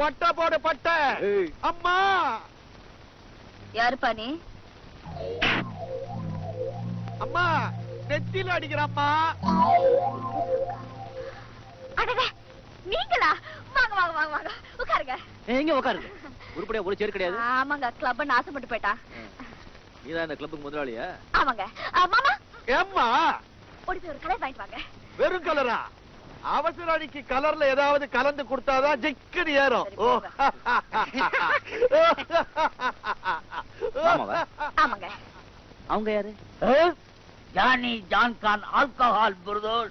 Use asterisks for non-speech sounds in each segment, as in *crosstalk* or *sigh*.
பொட்ட போடு பட்ட. அம்மா. யாருப்பா நீ அம்மா நெத்தில அடிக்கிறம்மா அடடே நீங்களா? வாங்க வாங்க வாங்க வாங்க. உட்காருங்க. எங்க உட்காருங்க. உருப்படியா ஒரு சேர் கிடையாது. ஆமாங்க கிளப் ஆசைப்பட்டு போயிட்டான் நீதான் இந்த கிளப்புக்கு முதலாளியா? ஆமாங்க. மாமா. ஏம்மா. ஓடி போய் ஒரு கலர் வாங்கிட்டு வாங்க. வெறும் கலரா? அவசர அடிக்கு கலர்ல ஏதாவது கலந்து கொடுத்தாதான் ஜிக்கடி ஏறும். அவங்க யாரு? ஜானி ஜான்கான் ஆல்கஹால் புரதோல்.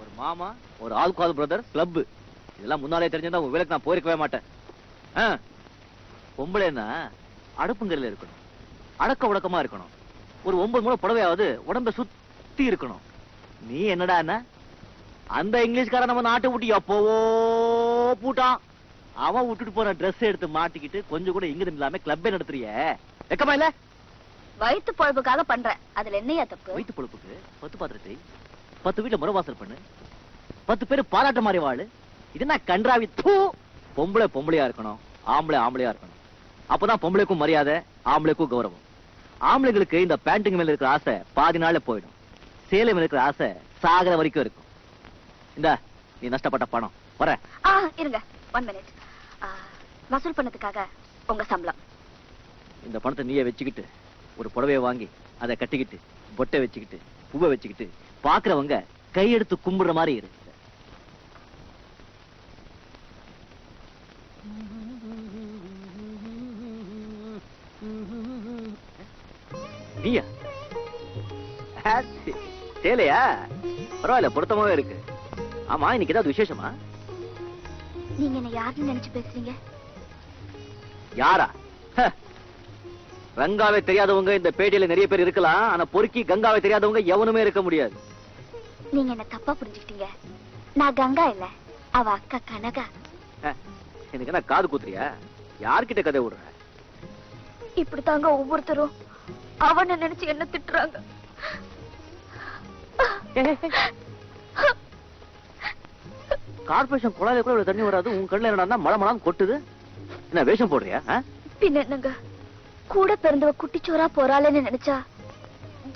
ஒரு மாமா ஒரு ஆல்கால் பிரதர் கிளப். இதெல்லாம் முன்னாலே தெரிஞ்சிருந்தா உங்க வேலைக்கு நான் போயிருக்கவே மாட்டேன். பொம்பளைன்னா அடுப்புங்கரையில இருக்கணும். அடக்க உடக்கமா இருக்கணும். ஒரு ஒன்பது முறை புடவையாவது உடம்ப சுத்தி இருக்கணும். நீ என்னடா என்ன? அந்த இங்கிலீஷ்காரன் நம்ம நாட்டை விட்டு எப்போவோ பூட்டான். அவன் விட்டுட்டு போன Dress எடுத்து மாட்டிக்கிட்டு கொஞ்சம் கூட இங்கிருந்து இல்லாம கிளப்பே நடத்துறிய. வெக்கமா இல்ல? வயிற்று பொழப்புக்காக பண்றேன். அதுல என்னையா தப்பு? வயிற்று பொழுப்புக்கு? பத்து பாத்திரத்தை பத்து வீட்டுல முறவாசல் பண்ணு. பத்து பேரு பாராட்ட மாதிரி வாழு. இது என்ன கன்றாவி? தூ! பொம்பளை பொம்பளையா இருக்கணும். ஆம்பளை ஆம்பளையா இருக்கணும். அப்பதான் பொம்பளைக்கும் மரியாதை ஆம்பளைக்கும் கௌரவம். ஆம்பளைங்களுக்கு இந்த பேண்ட்டுங்க மேல இருக்கிற ஆசை பாதி நாள்ல போயிடும். சேலை மேல இருக்கிற ஆசை சாகர வரைக்கும் இருக்கும். இந்த நீ நஷ்டப்பட்ட பணம். வர. ஆ இருங்க. ஒன் மினிட் வசூல் பண்ணதுக்காக உங்க சம்பளம். இந்த பணத்தை நீயே வச்சுக்கிட்டு ஒரு புடவைய வாங்கி அதை கட்டிக்கிட்டு பொட்டை வச்சுக்கிட்டு பூவை வச்சுக்கிட்டு பாக்குறவங்க கையெடுத்து கும்பிடுற மாதிரி இரு. நீயா? சேலையா பரவாயில்ல பொருத்தமாவே இருக்கு. ஆமா இன்னைக்கு ஏதாவது விசேஷமா? நீங்க என்ன யாருன்னு நினைச்சு பேசுறீங்க? யாரா. ரங்காவே தெரியாதவங்க இந்த பேட்டையில நிறைய பேர் இருக்கலாம் ஆனா பொறுக்கி கங்காவை தெரியாதவங்க எவனுமே இருக்க முடியாது. நீங்க என்ன தப்பா புரிஞ்சுக்கிட்டீங்க? நான் கங்கா இல்ல அவ அக்கா கனகா. எனக்கு என்ன காது குத்துறியா? யார்கிட்ட கதை விடுற? இப்படித்தாங்க ஒவ்வொருத்தரும். அவனை நினைச்சு என்ன திட்டுறாங்க? கார்பரேஷன் குழாயில கூட தண்ணி வராது. உன் கண்ணுல என்னடா மழை மழை கொட்டுது? என்ன வேஷம் போடுறியா? பின்ன என்னங்க? கூட பிறந்தவ குட்டிச்சோரா போறாளேன்னு நினைச்சா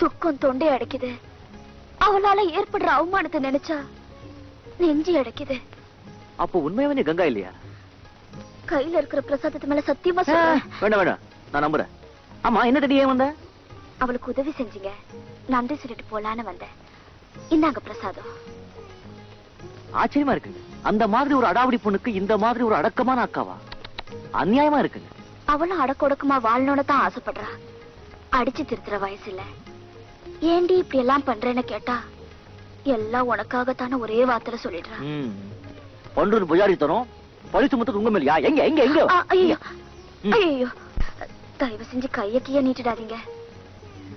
துக்கம் தொண்டை அடைக்குது. அவளால ஏற்படுற அவமானத்தை நினைச்சா நெஞ்சு அடைக்குது. அப்போ உண்மையாவே நீ கங்கா இல்லையா? கையில இருக்கிற பிரசாதத்து மேல சத்தியமா வேண்டாம் வேண்டாம். நான் நம்புறேன். ஆமா என்ன தேடி ஏன் வந்த? அவளுக்கு உதவி செஞ்சீங்க. நன்றி சொல்லிட்டு போலான்னு வந்தேன். இந்தாங்க பிரசாதம். ஆச்சரியமா இருக்குங்க. அந்த மாதிரி ஒரு அடாவடி பொண்ணுக்கு இந்த மாதிரி ஒரு அடக்கமான அக்காவா? அநியாயமா இருக்குங்க. அவளும் அடக்க ஒடுக்கமா வாழணும்னு தான் ஆசைப்படுறா. அடிச்சு திருத்துற வயசு இல்ல ஏண்டி இப்படி எல்லாம் பண்றேன்னு கேட்டா எல்லாம் உனக்காகத்தானே ஒரே வார்த்தையில சொல்லிடுறா. பண்டூர் புஜாரி தரும் பழிச்சு முத்தது உங்க மேலயா? எங்க எங்க எங்க? ஐயோ. ஐயோ தயவு செஞ்சு கைய கீய நீட்டிடாதீங்க.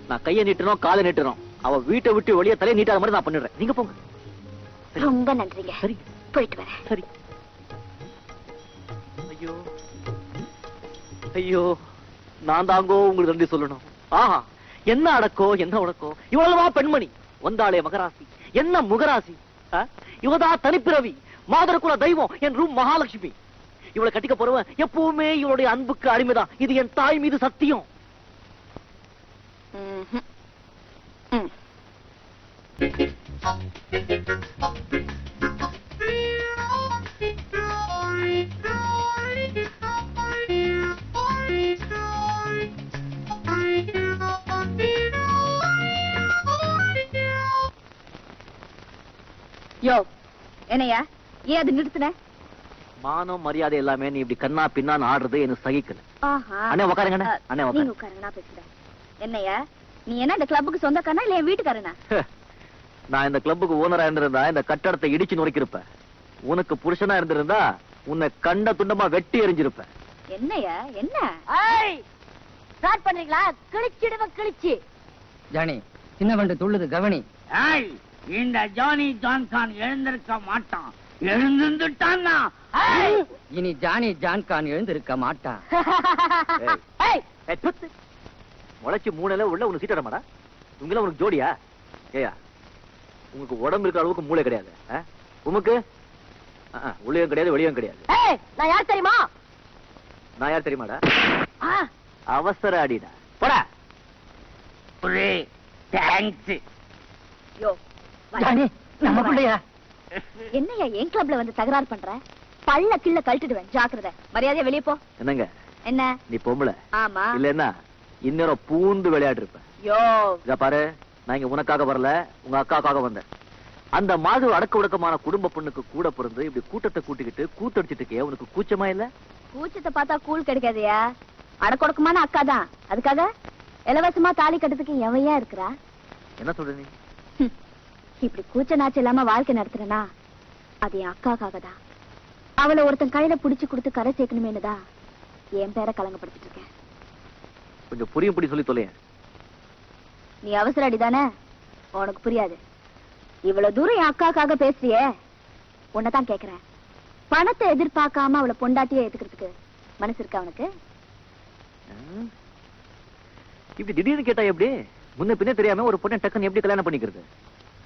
நான் கையை நீட்டணும் காலை நீட்டணும் அவ வீட்டை விட்டு வெளியே தலையை நீட்டாத மாதிரி நான் பண்ணிடுறேன். நீங்க போங்க. ரொம்ப நன்றிங்க. சரி. போயிட்டு வரேன். சரி. ஐயோ. ஐயோ. நான் தாங்கோ உங்களுக்கு நன்றி சொல்லணும். ஆஹா. என்ன அடக்கோ என்ன உடக்கோ இவ்வளவா பெண்மணி. வந்தாளே மகராசி. என்ன முகராசி? இவதா தனிப்பிறவி. மாதரகுல தெய்வம். என் ரூம் மகாலட்சுமி. இவளை கட்டிக்க போறவன் எப்பவுமே இவளுடைய அன்புக்கு அடிமைதான். இது என் தாய் மீது சத்தியம். யோ என்னையா? ஏன் அது நிறுத்தின? மானம் மரியாதை எல்லாமே நீ இப்படி கண்ணா பின்னான்னு ஆடுறது எனக்கு சகிக்கல. ஆஹா. அண்ணே உக்காருங்க அண்ணே. அஹ், அண்ணே நீங்க உக்காருங்க உட்காருங்க நான் பேசுறேன் என்னையா? நீ என்ன இந்த கிளப்புக்கு சொந்தக்காரனா இல்ல என் வீட்டுக்காரனா? நான் இந்த கிளப்புக்கு ஓனரா இருந்திருந்தா இந்த கட்டடத்தை இடிச்சு நுழைக்கிருப்பேன் உனக்கு புருஷனா இருந்திருந்தா உன்னை கண்ட துண்டமா வெட்டி எறிஞ்சிருப்பேன். என்னையா? என்ன? ஸ்டார்ட் பண்றீங்களா? கிழிச்சிடுவ கிழிச்சு. ஜானி சின்ன வண்டு துள்ளுது கவனி. ஏய் இந்த ஜானி ஜான்கான் எழுந்திருக்க மாட்டான். எழுந்துட்டான்னா இனி ஜானி ஜான்கான் எழுந்திருக்க மாட்டான். *laughs* முளைச்சு மூணுல உள்ள உனக்கு சீட் மாடா இவங்களாம் உனக்கு ஜோடியா? ஏயா உங்களுக்கு உடம்பு இருக்கிற அளவுக்கு மூளை கிடையாது? உமக்கு? உள்ளேயும் கிடையாது வெளியும் கிடையாது. நான் யார் தெரியுமா? நான் யார் தெரியுமாடா? அவசர அடிடா. போடா. ஒரே தேங்க்ஸ் யோ என்னையா என் கிளப்ல வந்து தகராறு பண்ற? பல்ல கிள்ள கழட்டிடுவேன் ஜாக்கிரதை. மரியாதையா வெளிய போ. என்னங்க? என்ன? நீ பொம்பளை. ஆமா. இல்லன்னா இந்நேரம் பூந்து விளையாட்டு இருப்ப யோ. இத பாரு நான் இங்க உனக்காக வரல உங்க அக்காக்காக வந்தேன். அந்த மாதிரி அடக்க ஒடுக்கமான குடும்ப பொண்ணுக்கு கூட பிறந்து இப்படி கூட்டத்தை கூட்டிக்கிட்டு கூத்தடிச்சிட்டு இருக்கே உனக்கு கூச்சமா இல்ல? கூச்சத்தை பார்த்தா கூழ் கிடைக்காதயா? அடக்கொடக்கமான அக்கா தான் அதுக்காக இலவசமா தாலி கட்டுறதுக்கு எவையா இருக்கிறா? என்ன சொல்ற நீ. இப்படி கூச்ச நாச்சு இல்லாம வாழ்க்கை நடத்துறனா? அது என் அக்காக்காக தான் அவளை ஒருத்தன் கையில புடிச்சு கொடுத்து கரை சேர்க்கணுமேனு தான் என் பேரை கலங்கப்படுத்திட்டு இருக்கேன் கொஞ்சம் புரியும் புடி சொல்லி தொலைய நீ அவசர அடிதானே? உனக்கு புரியாது. இவ்வளவு தூரம் என் அக்காக்காக பேசுறியே. உன்னதான் கேக்குறேன். பணத்தை எதிர்பார்க்காம அவளை பொண்டாட்டியே ஏத்துக்கிறதுக்கு மனசு இருக்கா அவனுக்கு இப்படி திடீர்னு கேட்டா எப்படி? முன்ன பின்ன தெரியாம ஒரு பொண்ணை டக்குன்னு எப்படி கல்யாணம் பண்ணிக்கிறது?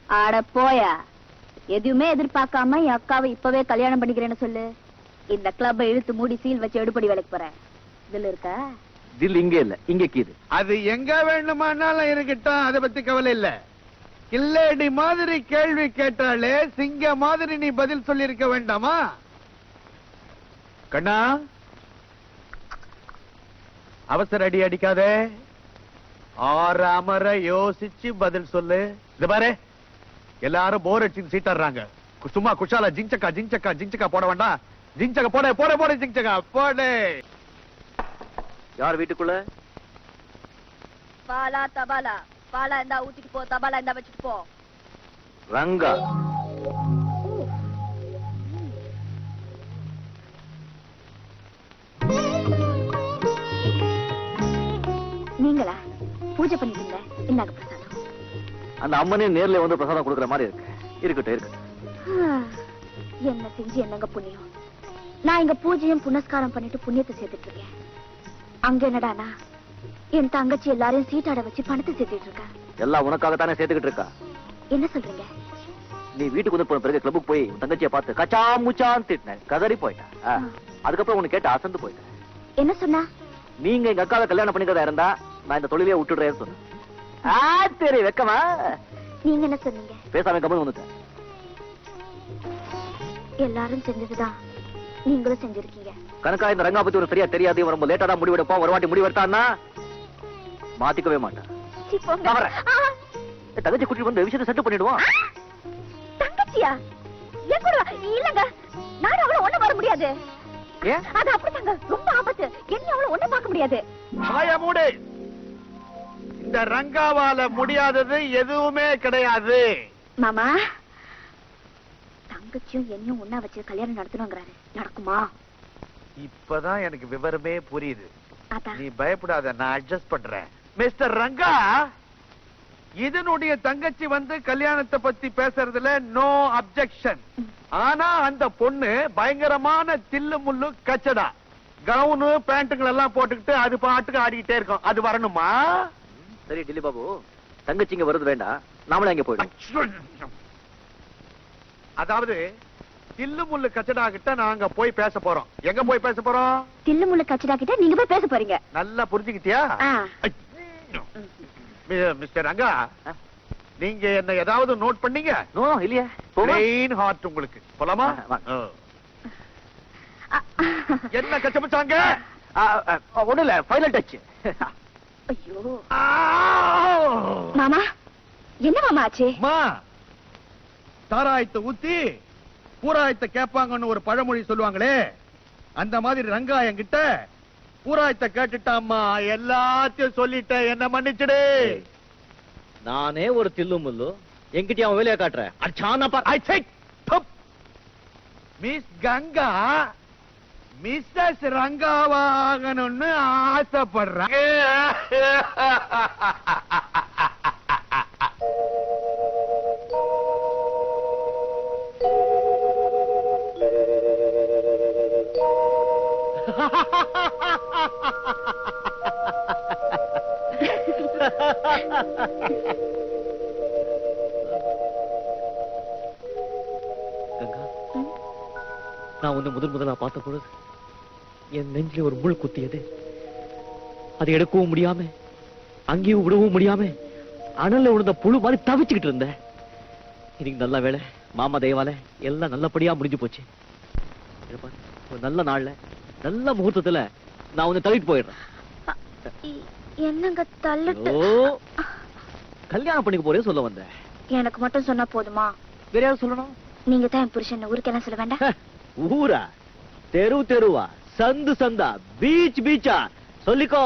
ஆட போயா. எதுவுமே எதிர்பார்க்காம என் அக்காவை இப்பவே கல்யாணம் பண்ணிக்கிறேன்னு சொல்லு. இந்த கிளப்பை இழுத்து மூடி சீல் வச்சு எடுப்படி வேலைக்கு போறேன் இதுல இருக்கா? தில் இங்க இல்ல இங்க கீது. அது எங்க வேணுமானாலும் இருக்கட்டும் அதை பத்தி கவலை இல்ல. கில்லேடி மாதிரி கேள்வி கேட்டாலே சிங்க மாதிரி நீ பதில் சொல்லியிருக்க வேண்டாமா? கண்ணா? அவசர அடி அடிக்காதே. ஆற அமர யோசிச்சு பதில் சொல்லு. இது பாரு. எல்லாரும் போர் அடிச்சு சீட்டாடுறாங்க சும்மா குஷாலா ஜிங்சக்கா ஜிங்சக்கா ஜிங்சக்கா போட வேண்டாம். ஜிங்சக்கா போட போட போட ஜிங்சக்கா போடு. யார் வீட்டுக்குள்ள? பாலா தபாலா. பாலா இருந்தா ஊத்திட்டு போ தபாலா இருந்தா வச்சுட்டு போ. ரங்கா. நீங்களா? பூஜை பண்ணிட்டீங்க இந்தாங்க பிரசாதம். அந்த அம்மனே நேர்ல வந்து பிரசாதம் கொடுக்குற மாதிரி இருக்கு. இருக்கட்டும் இருக்கட்டும். என்ன செஞ்சு என்னங்க புண்ணியம்? நான் இங்க பூஜையும் புனஸ்காரம் பண்ணிட்டு புண்ணியத்தை சேர்த்துட்டு இருக்கேன் அங்க என்னடானா என் தங்கச்சி எல்லாரையும் சீட்டாட வச்சு பணத்தை சேர்த்துட்டு இருக்கா எல்லாம் உனக்காக தானே சேர்த்துக்கிட்டு இருக்கா என்ன சொல்றீங்க? நீ வீட்டுக்கு வந்து போன பிறகு கிளப்புக்கு போய் தங்கச்சியை பார்த்து கச்சா முச்சான்னு திட்டினேன். கதறி போயிட்டா. ஆ. அதுக்கப்புறம் உனக்கு கேட்டு அசந்து போயிட்டேன். என்ன சொன்னா? நீங்க எங்க அக்காவை கல்யாணம் பண்ணிக்கிறதா இருந்தா நான் இந்த தொழிலே விட்டுடுறேன்னு சொன்னேன். ஆ, சரி வெக்கமா? நீங்க என்ன சொன்னீங்க? பேசாம கம்மன் வந்துட்டேன் எல்லாரும் செஞ்சதுதான். நீங்களும் செஞ்சிருக்கீங்க. கணக்கா இந்த ரங்கா பத்தி உனக்கு சரியா தெரியாது. ரொம்ப லேட்டா தான் முடிவெடுப்பான் ஒரு வாட்டி முடிவெடுத்தான்னா மாத்திக்கவே மாட்டான். நான் தங்கச்சி குட்டி வந்து விஷயத்தை செட்டு பண்ணிடுவான். தங்கச்சியா. இல்லங்க. நானும் அவளை ஒண்ணு வர முடியாது. அது அப்படிதாங்க ரொம்ப ஆபத்து. என்ன அவளை ஒண்ணு பார்க்க முடியாது. இந்த ரங்காவால முடியாதது எதுவுமே கிடையாது. மாமா தங்கச்சியும் என்னையும் ஒண்ணா வச்சு கல்யாணம் நடத்தணுங்கிறாரு நடக்குமா? இப்பதான் எனக்கு விவரமே புரியுது. நீ பயப்படாத நான் அட்ஜஸ்ட் பண்றேன். மிஸ்டர் ரங்கா இதனுடைய தங்கச்சி வந்து கல்யாணத்தை பத்தி பேசுறதுல நோ அப்செக்ஷன் ஆனா அந்த பொண்ணு பயங்கரமான தில்லு முள்ளு கச்சடா. கவுனு பேண்ட்டுகள் எல்லாம் போட்டுக்கிட்டு அது பாட்டுக்கு ஆடிக்கிட்டே இருக்கும். அது வரணுமா? சரி டில்லி பாபு தங்கச்சி இங்க வருது வேண்டாம். நாமளே அங்க போயிடும் அதாவது தில்லு முள்ளு கச்சடா கிட்ட நாங்க போய் பேச போறோம். எங்க போய் பேச போறோம்? தில்லு முள்ளு கச்சிடா கிட்ட நீங்க போய் பேச போறீங்க. நல்லா புரிஞ்சுக்கிட்டியா? மிஸ்டர் ரங்கா நீங்க என்ன ஏதாவது நோட் பண்ணீங்க? நோ இல்லையே. பிளெயின் ஹார்ட் உங்களுக்கு. போலாமா. என்ன கச்சமிச்சாங்க ஒண்ணு இல்ல ஃபைனல் டச் ஐயோ. மாமா என்ன மாமா ஆச்சு? அம்மா சாராயத்தை ஊத்தி பூராயத்தை கேட்பாங்கன்னு ஒரு பழமொழி சொல்லுவாங்களே அந்த மாதிரி ரங்கா என்கிட்ட பூராயத்தை கேட்டுட்டாம்மா எல்லாத்தையும் சொல்லிட்டேன் என்ன மன்னிச்சிடு. நானே ஒரு தில்லு முல்லு என்கிட்ட அவன் வேலையை காட்டுறேன் பார் tup. மிஸ் கங்கா மிஸ்ஸஸ் ரங்காவாகணும்னு கங்கா நான் உன்னை முதல் முதலா பார்த்த பொழுது என் நெஞ்சில ஒரு முள் குத்தியது. அதை எடுக்கவும் முடியாம அங்கேயும் விடவும் முடியாம அனல்ல விழுந்த புழு மாதிரி தவிச்சுக்கிட்டு இருந்தேன் இன்னைக்கு நல்ல வேலை மாமா தயவால எல்லாம் நல்லபடியா முடிஞ்சு போச்சு. ஒரு நல்ல நாள்ல நல்ல முகூர்த்தத்துல நான் உன்னை தள்ளிட்டு போயிடுறேன். என்னங்க தள்ளிட்டு? கல்யாணம் பண்ணிக்க போறே சொல்ல வந்தேன் எனக்கு மட்டும் சொன்னா போதுமா? வேற யாரும் சொல்லணும்? நீங்க தான் என் புருஷன் ஊருக்கெல்லாம் சொல்ல வேண்டாம். ஊரா? தெரு தெருவா? சந்து சந்தா பீச் பீச்சா சொல்லிக்கோ.